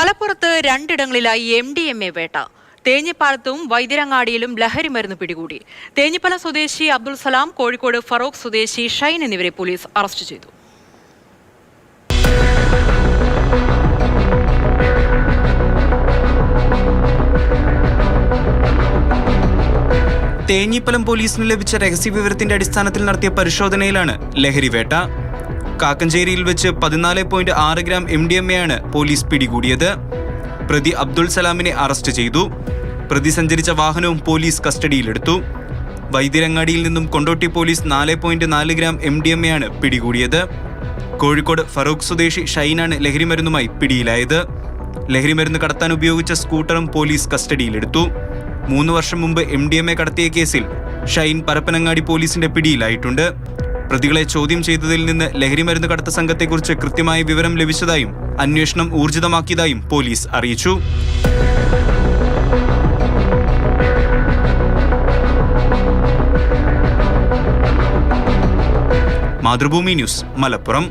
മലപ്പുറത്ത് രണ്ടിടങ്ങളിലായി M D M A വേട്ട. തേഞ്ഞിപ്പാലത്തും വൈദ്യരങ്ങാടിയിലും ലഹരി മരുന്ന് പിടികൂടി. തേഞ്ഞിപ്പലം സ്വദേശി അബ്ദുൾ സലാം കോഴിക്കോട് ഫറോക്ക് സ്വദേശി ഷൈൻ എന്നിവരെ പോലീസ് അറസ്റ്റ് ചെയ്തു. തേഞ്ഞിപ്പലം പോലീസിന് ലഭിച്ച രഹസ്യ വിവരത്തിന്റെ അടിസ്ഥാനത്തിൽ നടത്തിയ പരിശോധനയിലാണ് ലഹരി വേട്ട. കാക്കഞ്ചേരിയിൽ വെച്ച് പതിനാല് പോയിന്റ് ആറ് ഗ്രാം എം ഡി എം എയാണ് പോലീസ് പിടികൂടിയത്. പ്രതി അബ്ദുൾ സലാമിനെ അറസ്റ്റ് ചെയ്തു. പ്രതി സഞ്ചരിച്ച വാഹനവും പോലീസ് കസ്റ്റഡിയിലെടുത്തു. വൈദ്യരങ്ങാടിയിൽ നിന്നും കൊണ്ടോട്ടി പോലീസ് നാല് പോയിന്റ് നാല് ഗ്രാം എം ഡി എം എയാണ് പിടികൂടിയത്. കോഴിക്കോട് ഫറൂഖ് സ്വദേശി ഷൈനാണ് ലഹരിമരുന്നുമായി പിടിയിലായത്. ലഹരിമരുന്ന് കടത്താൻ ഉപയോഗിച്ച സ്കൂട്ടറും പോലീസ് കസ്റ്റഡിയിലെടുത്തു. മൂന്ന് വർഷം മുമ്പ് എം ഡി എം എ കടത്തിയ കേസിൽ ഷൈൻ പരപ്പനങ്ങാടി പോലീസിന്റെ പിടിയിലായിട്ടുണ്ട്. പ്രതികളെ ചോദ്യം ചെയ്തതിൽ നിന്ന് ലഹരിമരുന്ന് കടത്ത സംഘത്തെക്കുറിച്ച് കൃത്യമായ വിവരം ലഭിച്ചതായും അന്വേഷണം ഊർജിതമാക്കിയതായും പോലീസ് അറിയിച്ചു. മാതൃഭൂമി ന്യൂസ് മലപ്പുറം.